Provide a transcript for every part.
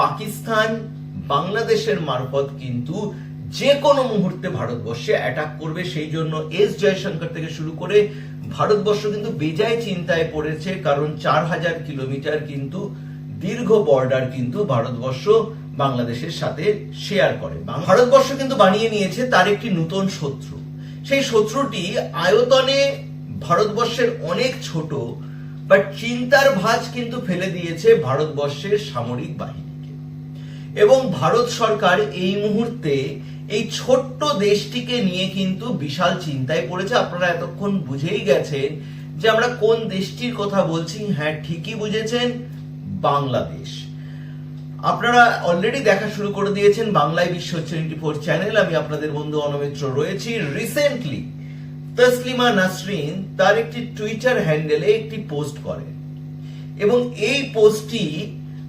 পাকিস্তান বাংলাদেশের মারফত কিন্তু যে কোনো মুহূর্তে ভারতবর্ষে অ্যাটাক করবে, সেই জন্য এস জয়শঙ্কর থেকে শুরু করে ভারতবর্ষ কিন্তু বেজায় চিন্তায় পড়েছে, কারণ চার হাজার কিলোমিটার কিন্তু দীর্ঘ বর্ডার কিন্তু ভারতবর্ষ বাংলাদেশের সাথে শেয়ার করে। ভারতবর্ষ কিন্তু বানিয়ে নিয়েছে তার একটি নতুন শত্রু। সেই শত্রুটি আয়তনে ভারতবর্ষের অনেক ছোট বাট চিন্তার ভাঁজ কিন্তু ফেলে দিয়েছে ভারতবর্ষের সামরিক বাহিনীকে এবং ভারত সরকার এই মুহূর্তে এই ছোট্ট দেশটিকে নিয়ে কিন্তু বিশাল চিন্তায় পড়েছে। আপনারা এতক্ষণ বুঝেই গেছেন যে আমরা কোন দেশটির কথা বলছি। হ্যাঁ ঠিকই বুঝেছেন, বাংলাদেশ। আপনারা অলরেডি দেখা শুরু করে দিয়েছেন বাংলায় বিশ্ব টোয়েন্টি ফোর চ্যানেল আমি আপনাদের বন্ধু অনমিত্র রয়েছি। রিসেন্টলি তসলিমা নাসরিন তার একটি টুইটার হ্যান্ডেলে একটি পোস্ট করে এবং এই পোস্টটি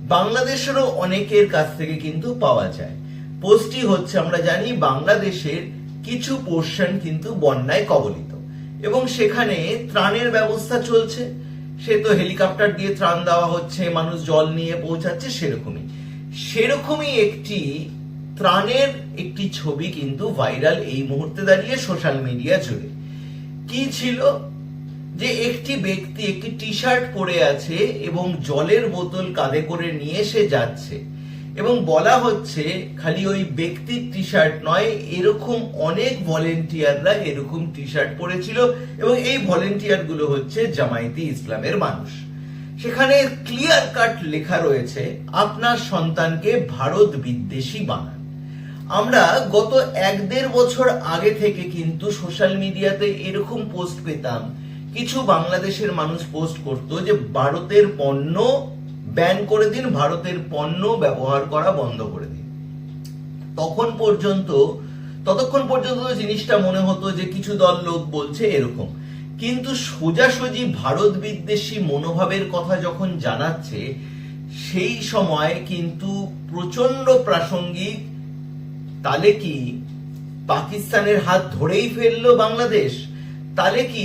বাংলাদেশেরও অনেকের কাছ থেকে কিন্তু পাওয়া যায়। পোস্টটি হচ্ছে, আমরা জানি, বাংলাদেশের কিছু পোর্শন কিন্তু বন্যায় কবলিত। এবং সেখানে ত্রাণের ব্যবস্থা চলছে। সে তো হেলিকপ্টার দিয়ে ত্রাণ দেওয়া হচ্ছে, মানুষ জল নিয়ে পৌঁছাচ্ছে, সেরকমই। সেরকমই একটি ত্রাণের একটি ছবি কিন্তু ভাইরাল এই মুহূর্তে দাঁড়িয়ে সোশ্যাল মিডিয়া জুড়ে। কি ছিল? যে একটি ব্যক্তি একটি টি শার্ট পরে আছে এবং জলের বোতল কাঁধে করে নিয়ে সে যাচ্ছে। এবং বলা হচ্ছে, খালি ওই ব্যক্তির টি শার্ট নয়, এরকম অনেক ভলেন্টিয়াররা এরকম টি শার্ট পরেছিল এবং এই ভলেন্টিয়ারগুলো হচ্ছে জামায়াতি ইসলামের মানুষ। সেখানে ক্লিয়ার কাট লেখা রয়েছে, আপনার সন্তানকে ভারত বিদ্বেষী বানান। আমরা গত এক দেড় বছর আগে থেকে কিন্তু সোশ্যাল মিডিয়াতে এরকম পোস্ট পেতাম কিছু বাংলাদেশের মানুষ পোস্ট করত যে ভারতের পণ্য ব্যান করে দিন, ভারতের পণ্য ব্যবহার করা বন্ধ করে দিন। তখন পর্যন্ত, ততক্ষণ পর্যন্ত জিনিসটা মনে হতো যে কিছু দল লোক বলছে এরকম। কিন্তু সোজাসুজি ভারত বিদ্বেষী মনোভাবের কথা যখন জানাচ্ছে, সেই সময় কিন্তু প্রচণ্ড প্রাসঙ্গিক তাহলে কি পাকিস্তানের হাত ধরেই ফেলল বাংলাদেশ। তাহলে কি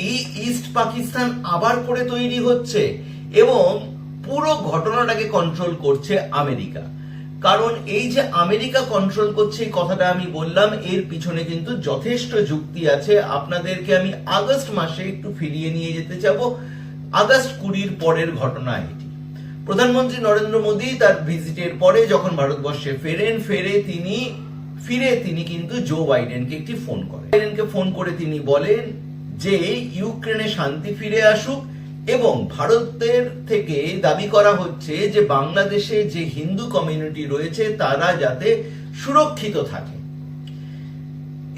ইস্ট পাকিস্তান আবার করে তৈরি হচ্ছে? এবং পুরো ঘটনাটাকে কন্ট্রোল করছে আমেরিকা। কারণ এই যে আমেরিকা কন্ট্রোল করছে এই কথাটা আমি বললাম, এর পিছনে কিন্তু যথেষ্ট যুক্তি আছে। আপনাদেরকে আমি আগস্ট মাসে একটু ফিরিয়ে নিয়ে যেতে যাব আগস্ট কুড়ির পরের ঘটনা এটি। প্রধানমন্ত্রী নরেন্দ্র মোদী তার ভিজিটের পরে যখন ভারতবর্ষে ফেরেন, ফেরে তিনি, ফিরে তিনি কিন্তু জো বাইডেনকে একটি ফোন করেন। বাইডেনকে ফোন করে তিনি বলেন যে ইউক্রেনে শান্তি ফিরে আসুক এবং ভারতের থেকে দাবি করা হচ্ছে যে বাংলাদেশে যে হিন্দু কমিউনিটি রয়েছে তারা যাতে সুরক্ষিত থাকে।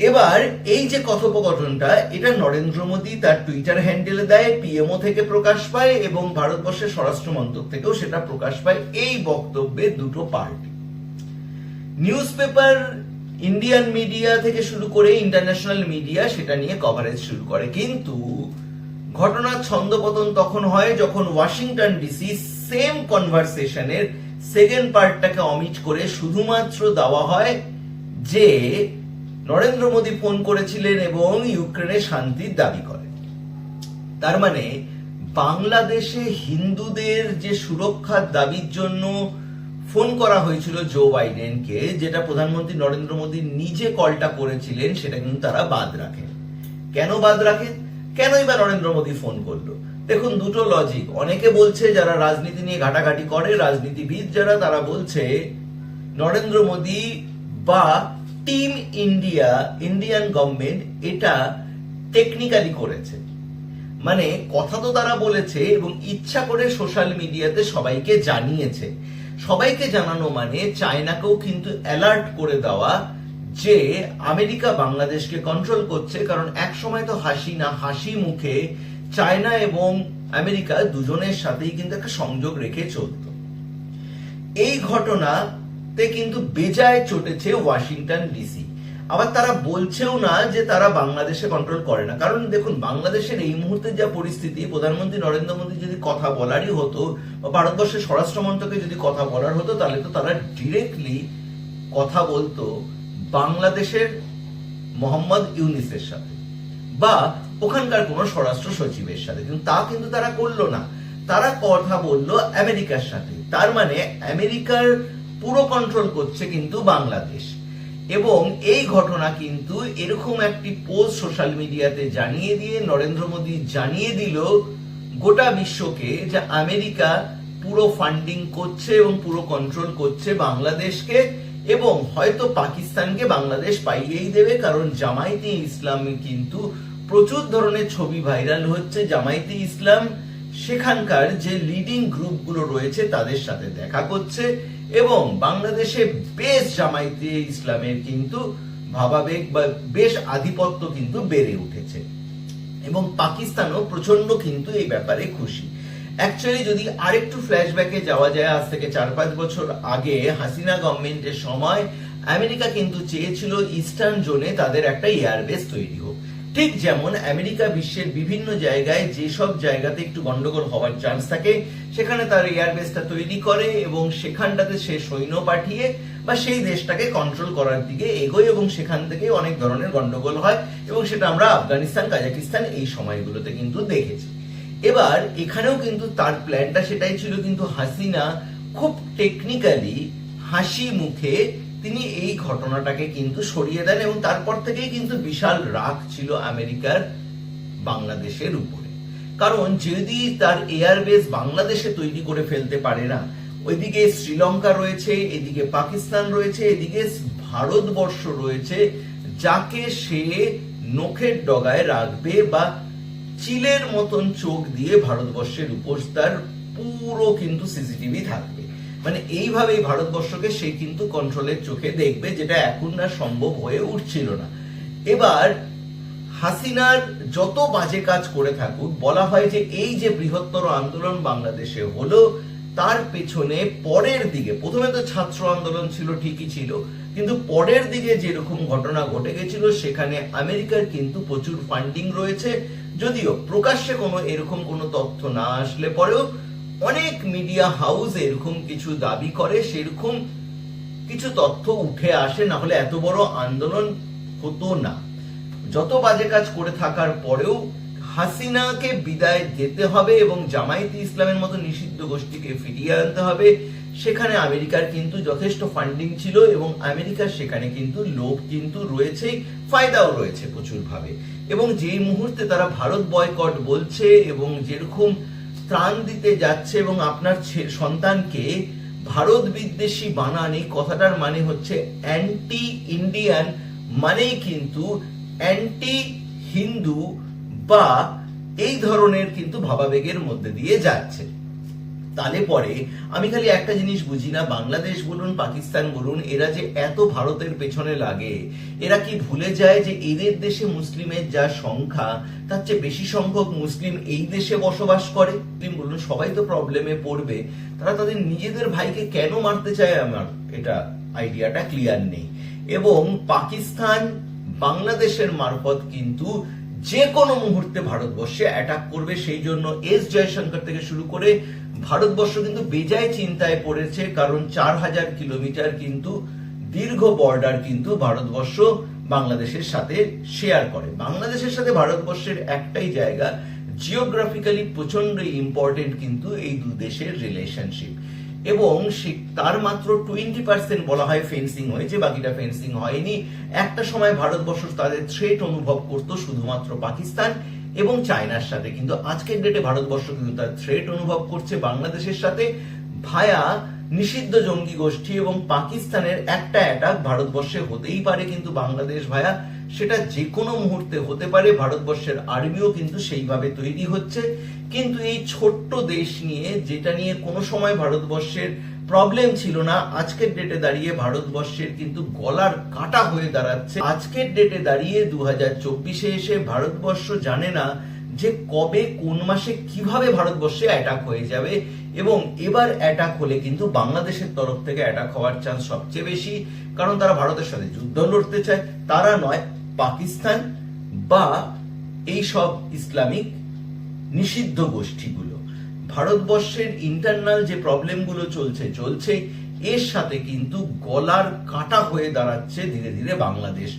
এবার এই যে কথোপকথনটা, এটা নরেন্দ্র মোদী তার টুইটার হ্যান্ডেলে দেয় পিএমও থেকে প্রকাশ পায় এবং ভারতবর্ষের স্বরাষ্ট্র মন্ত্রক থেকেও সেটা প্রকাশ পায়। এই বক্তব্যে দুটো party news paper Indian media থেকে শুরু করে ইন্টারন্যাশনাল মিডিয়া সেটা নিয়ে কভারেজ শুরু করে। কিন্তু ঘটনার ছন্দপতন তখন হয় যখন ওয়াশিংটন ডিসি সেম কনভারসেশনের সেকেন্ড পার্টটাকে অমিট করে শুধুমাত্র দেওয়া হয় যে নরেন্দ্র মোদী ফোন করেছিলেন এবং ইউক্রেনে শান্তির দাবি করে। তার মানে বাংলাদেশে হিন্দুদের যে সুরক্ষার দাবির জন্য ফোন করা হয়েছিল জো বাইডেনকে, যেটা প্রধানমন্ত্রী নরেন্দ্র মোদী নিজে কলটা করেছিলেন, সেটা কিন্তু তারা বাদ রাখেন। কেন বাদ রাখেন? কেনই বা নরেন্দ্র মোদী ফোন করল? দেখুন, দুটো লজিক অনেকে বলছে যারা রাজনীতি নিয়ে ঘাটাঘাটি করে, রাজনীতিবিদ যারা, তারা বলছে নরেন্দ্র মোদী বা টিম ইন্ডিয়া, ইন্ডিয়ান গভর্নমেন্ট এটা টেকনিক্যালি করেছে। মানে কথা তো তারা বলেছে এবং ইচ্ছা করে সোশ্যাল মিডিয়াতে সবাইকে জানিয়েছে। সবাইকে জানানো মানে চায়নাকেও কিন্তু অ্যালার্ট করে দেওয়া যে আমেরিকা বাংলাদেশকে কন্ট্রোল করছে, কারণ এক সময় তো হাসি না, হাসি মুখে চায়না এবং আমেরিকা দুজনের সাথেই কিন্তু একটা সংযোগ রেখে চলত। এই ঘটনাতে কিন্তু বেজায় চটেছে ওয়াশিংটন ডিসি। আবার তারা বলছেও না যে তারা বাংলাদেশে কন্ট্রোল করে না। কারণ দেখুন, বাংলাদেশের এই মুহূর্তে যা পরিস্থিতি, প্রধানমন্ত্রী নরেন্দ্র মোদী যদি কথা বলারই হতো বা ভারতবর্ষের স্বরাষ্ট্র মন্ত্রকে যদি কথা বলার হতো, তাহলে তো তারা ডিরেক্টলি কথা বলতো বাংলাদেশের মোহাম্মদ ইউনিসের সাথে বা ওখানকার কোনো স্বরাষ্ট্র সচিবের সাথে। কিন্তু তা কিন্তু তারা করল না। তারা কথা বলল আমেরিকার সাথে। তার মানে আমেরিকার পুরো কন্ট্রোল করছে কিন্তু বাংলাদেশ। এবং এই ঘটনা কিন্তু এরকম একটি পোস্ট সোশ্যাল মিডিয়াতে জানিয়ে দিয়ে নরেন্দ্র মোদী জানিয়ে দিল, গোটা বিশ্বকে যে আমেরিকা পুরো ফান্ডিং করছে এবং পুরো কন্ট্রোল করছে বাংলাদেশকে এবং হয়তো পাকিস্তানকে বাংলাদেশ পাইয়েই দেবে, কারণ জামায়াতে ইসলামে কিন্তু প্রচুর ধরনের ছবি ভাইরাল হচ্ছে। জামায়াতে ইসলাম সেখানকার যে লিডিং গ্রুপগুলো রয়েছে তাদের সাথে দেখা করছে। এবং বাংলাদেশে বেশ জামায়াতে ইসলামের কিন্তু ভাবাবেগ বা বেশ আধিপত্য কিন্তু বেড়ে উঠেছে। এবং পাকিস্তানও প্রচণ্ড কিন্তু এই ব্যাপারে খুশি। অ্যাকচুয়ালি যদি আরেকটু ফ্ল্যাশব্যাকে যাওয়া যায়, আজ থেকে চার পাঁচ বছর আগে হাসিনা গভর্নমেন্টের সময় আমেরিকা কিন্তু চেয়েছিল ইস্টার্ন জোনে তাদের একটা এয়ারবেস তৈরি হোক। ঠিক যেমন আমেরিকা বিশ্বের বিভিন্ন জায়গায় যেসব জায়গাতে একটু গন্ডগোল হওয়ার চান্স থাকে, সেখানে তার এয়ারবেসটা তৈরি করে এবং সেখানটাতে সে সৈন্য পাঠিয়ে বা সেই দেশটাকে কন্ট্রোল করার দিকে এগোয় এবং সেখান থেকে অনেক ধরনের গন্ডগোল হয় এবং সেটা আমরা আফগানিস্তান, কাজাকিস্তান এই সময়গুলোতে কিন্তু দেখেছি। এবার এখানেও কিন্তু তার প্ল্যানটা সেটাই ছিল, কিন্তু হাসিনা খুব টেকনিক্যালি হাসি মুখে তিনি এই ঘটনাটাকে কিন্তু সরিয়ে দেন এবং তারপর থেকেই কিন্তু বিশাল রাগ ছিল আমেরিকার বাংলাদেশের উপরে। কারণ যদি তার এয়ারবেস বাংলাদেশে তৈরি করে ফেলতে পারে না, ওইদিকে শ্রীলঙ্কা রয়েছে, এদিকে পাকিস্তান রয়েছে, এদিকে ভারতবর্ষ রয়েছে, যাকে সে নখের ডগায় রাখবে বা চিলের মতন চোখ দিয়ে ভারতবর্ষের উপর তার পুরো কিন্তু সিসিটিভি থাকবে। মানে এইভাবেই ভারতবর্ষকে সে কিন্তু কন্ট্রোলের চোখে দেখবে, যেটা এখন না সম্ভব হয়ে উঠছিল না। এবার হাসিনার যত বাজে কাজ করে থাকুক, বলা হয় যে এই যে বৃহত্তর আন্দোলন বাংলাদেশে হলো, তার পেছনে পরের দিকে, প্রথমে তো ছাত্র আন্দোলন ছিল, ঠিকই ছিল, কিন্তু পরের দিকে যেরকম ঘটনা ঘটে গেছিল, সেখানে আমেরিকার কিন্তু প্রচুর ফান্ডিং রয়েছে, যদিও প্রকাশ্যে কোনো এরকম কোনো তথ্য না আসলে পরেও অনেক মিডিয়া হাউস এরকম কিছু দাবি করে, সেরকম কিছু তথ্য উঠে আসে, না হলে এত বড় আন্দোলন হতো না। যত বাজে কাজ করে থাকার পরেও হাসিনাকে বিদায় যেতে হবে এবং জামায়াতে ইসলামের মতো নিষিদ্ধ গোষ্ঠীকে ফিরিয়ে আনতে হবে। সেখানে আমেরিকার কিন্তু যথেষ্ট ফান্ডিং ছিল এবং আমেরিকার সেখানে কিন্তু লোভ কিন্তু রয়েছেই, ফায়দাও রয়েছে প্রচুর ভাবে এবং যেই মুহূর্তে তারা ভারত বয়কট বলছে এবং যেরকম ত্রাণ দিতে যাচ্ছে এবং আপনার সন্তানকে ভারত বিদ্বেষী বানানি কথাটার মানে হচ্ছে অ্যান্টি ইন্ডিয়ান মানেই কিন্তু অ্যান্টি হিন্দু বা এই ধরনের কিন্তু ভাবাবেগের মধ্যে দিয়ে যাচ্ছে। তাহলে পরে, আমি খালি একটা জিনিস বুঝি না, বাংলাদেশ বলুন, পাকিস্তান বলুন, এরা যে এত ভারতের পেছনে লাগে, এরা কি ভুলে যায় যে এদের দেশে মুসলিমের যা সংখ্যা, তার চেয়ে বেশি সংখ্যক মুসলিম এই দেশে বসবাস করে? মুসলিম বলুন, সবাই তো প্রবলেমে পড়বে। তারা তাদের নিজেদের ভাইকে কেন মারতে চায় আমার এটা আইডিয়াটা ক্লিয়ার নেই। এবং পাকিস্তান বাংলাদেশের মারফত কিন্তু যে কোনো মুহূর্তে ভারতবর্ষে অ্যাটাক করবে, সেই জন্য এস জয়শঙ্কর থেকে শুরু করে ভারতবর্ষ কিন্তু বেজায় চিন্তায় পড়েছে, কারণ চার হাজার কিলোমিটার কিন্তু দীর্ঘ বর্ডার কিন্তু ভারতবর্ষ বাংলাদেশের সাথে শেয়ার করে। বাংলাদেশের সাথে ভারতবর্ষের একটাই জায়গা জিওগ্রাফিক্যালি প্রচণ্ড ইম্পর্টেন্ট কিন্তু এই দু দেশের রিলেশনশিপ এবং তার মাত্র টোয়েন্টি পার্সেন্ট বলা হয় ফেন্সিং হয়েছে বাকিটা ফেন্সিং হয়নি। একটা সময় ভারতবর্ষ তাদের থ্রেট অনুভব করত শুধুমাত্র পাকিস্তান এবং চায়নার সাথে। কিন্তু আজকের ডেটে ভারতবর্ষ কিন্তু তার থ্রেট অনুভব করছে বাংলাদেশের সাথে ভায়া নিষিদ্ধ জঙ্গি গোষ্ঠী এবং পাকিস্তানের একটা অ্যাটাক ভারতবর্ষে হতেই পারে কিন্তু বাংলাদেশ ভায়া, সেটা যে কোনো মুহূর্তে হতে পারে। ভারতবর্ষের আর্মিও কিন্তু সেইভাবে তৈরি হচ্ছে। কিন্তু এই ছোট্ট দেশ নিয়ে, যেটা নিয়ে কোনো সময় ভারতবর্ষের প্রবলেম ছিল না, আজকের ডেটে দাঁড়িয়ে ভারতবর্ষের কিন্তু গলার কাটা হয়ে দাঁড়াচ্ছে। আজকের ডেটে দাঁড়িয়ে দু হাজার চব্বিশে এসে ভারতবর্ষ জানে না যে কবে কোন মাসে কীভাবে ভারতবর্ষে অ্যাটাক হয়ে যাবে এবং এবার অ্যাটাক হলে কিন্তু বাংলাদেশের তরফ থেকে অ্যাটাক হওয়ার চান্স সবচেয়ে বেশি, কারণ তারা ভারতের সাথে যুদ্ধ লড়তে চায়। তারা নয়, পাকিস্তান বা এই সব ইসলামিক নিষিদ্ধ গোষ্ঠীগুলো। ভারতবর্ষের ইন্টারনাল যে প্রবলেমগুলো চলছে চলছে এর সাথে কিন্তু গলার কাটা হয়ে দাঁড়াচ্ছে ধীরে ধীরে বাংলাদেশ।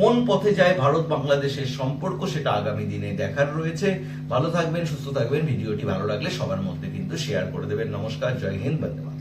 কোন পথে যায় ভারত বাংলাদেশের সম্পর্ক সেটা আগামী দিনে দেখার রয়েছে। ভালো থাকবেন, সুস্থ থাকবেন। ভিডিওটি ভালো লাগলে সবার মধ্যে কিন্তু শেয়ার করে দেবেন। নমস্কার, জয় হিন্দ, বন্দে।